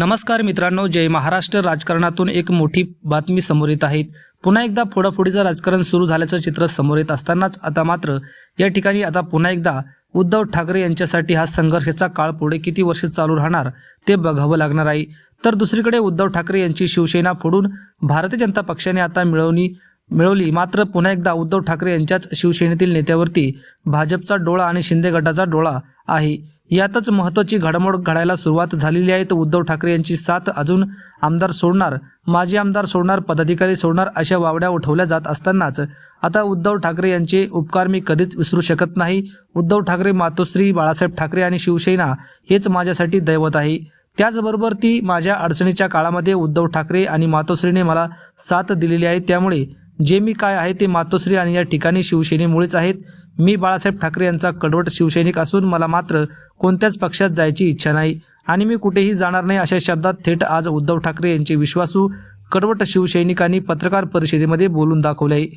नमस्कार मित्रांनो जय महाराष्ट्र. राजकारणातून एक मोठी बातमी समोर येत आहे. पुन्हा एकदा फोडाफोडीचं राजकारण सुरू झाल्याचं चित्र समोर येत असतानाच आता मात्र या ठिकाणी आता पुन्हा एकदा उद्धव ठाकरे यांच्यासाठी हा संघर्षाचा काळ पुढे किती वर्ष चालू राहणार ते बघावं लागणार आहे. तर दुसरीकडे उद्धव ठाकरे यांची शिवसेना फोडून भारतीय जनता पक्षाने आता मिळवणी मिळवली. मात्र पुन्हा एकदा उद्धव ठाकरे यांच्याच शिवसेनेतील नेत्यावरती भाजपचा डोळा आणि शिंदे गटाचा डोळा आहे. यातच महत्त्वाची घडामोड घडायला सुरुवात झालेली आहे. तर उद्धव ठाकरे यांची साथ अजून आमदार सोडणार माजी आमदार सोडणार पदाधिकारी सोडणार अशा वावड्या उठवल्या जात असतानाच. आता उद्धव ठाकरे यांचे उपकार मी कधीच विसरू शकत नाही. उद्धव ठाकरे मातोश्री बाळासाहेब ठाकरे आणि शिवसेना हेच माझ्यासाठी दैवत आहे. त्याचबरोबर ती माझ्या अडचणीच्या काळामध्ये उद्धव ठाकरे आणि मातोश्रीने मला साथ दिलेली आहे. त्यामुळे जे मी काय आहे ते मातोश्री आणि या ठिकाणी शिवसेनेमुळेच आहेत. मी बाळासाहेब ठाकरे यांचा कडवट शिवसैनिक असून मला मात्र कोणत्याच पक्षात जायची इच्छा नाही. आणि मी कुठेही जाणार नाही अशा शब्दात थेट आज उद्धव ठाकरे यांचे विश्वासू कडवट शिवसैनिकांनी पत्रकार परिषदेमध्ये बोलून दाखवले आहे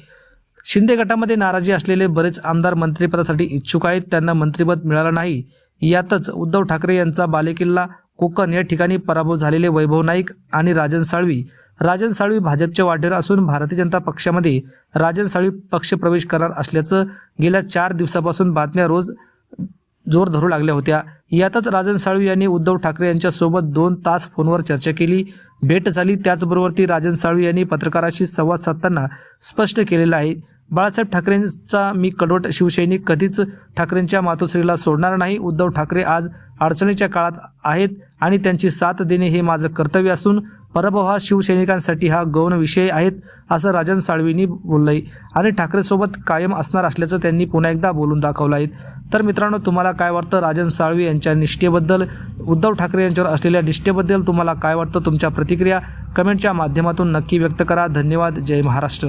शिंदे गटामध्ये नाराजी असलेले बरेच आमदार मंत्रिपदासाठी इच्छुक आहेत. त्यांना मंत्रिपद मिळालं नाही. यातच उद्धव ठाकरे यांचा बालेकिल्ला कोकण या ठिकाणी पराभव झालेले वैभव नाईक आणि राजन साळवी. राजन साळवी भाजपच्या वाटेवर असून भारतीय जनता पक्षामध्ये राजन साळवी पक्षप्रवेश करणार असल्याचं गेल्या चार दिवसापासून बातम्या रोज जोर धरू लागल्या होत्या. यातच राजन साळवी यांनी उद्धव ठाकरे यांच्यासोबत दोन तास फोनवर चर्चा केली. भेट झाली. त्याचबरोबर ती राजन साळवी यांनी पत्रकाराशी संवाद साधताना स्पष्ट केलेलं आहे. बाळासाहेब ठाकरेंचा मी कडवट शिवसैनिक कधीच ठाकरेंच्या मातोश्रीला सोडणार नाही. उद्धव ठाकरे आज अडचणीच्या काळात आहेत आणि त्यांची साथ देणे हे माझं कर्तव्य असून पराभव हा शिवसैनिकांसाठी हा गौण विषय आहेत असं राजन साळवींनी बोललंय. आणि ठाकरेसोबत कायम असणार असल्याचं त्यांनी पुन्हा एकदा बोलून दाखवलं आहे. तर मित्रांनो तुम्हाला काय वाटतं राजन साळवी यांच्या निष्ठेबद्दल? उद्धव ठाकरे यांच्यावर असलेल्या निष्ठेबद्दल तुम्हाला काय वाटतं? तुमच्या प्रतिक्रिया कमेंटच्या माध्यमातून नक्की व्यक्त करा. धन्यवाद. जय महाराष्ट्र.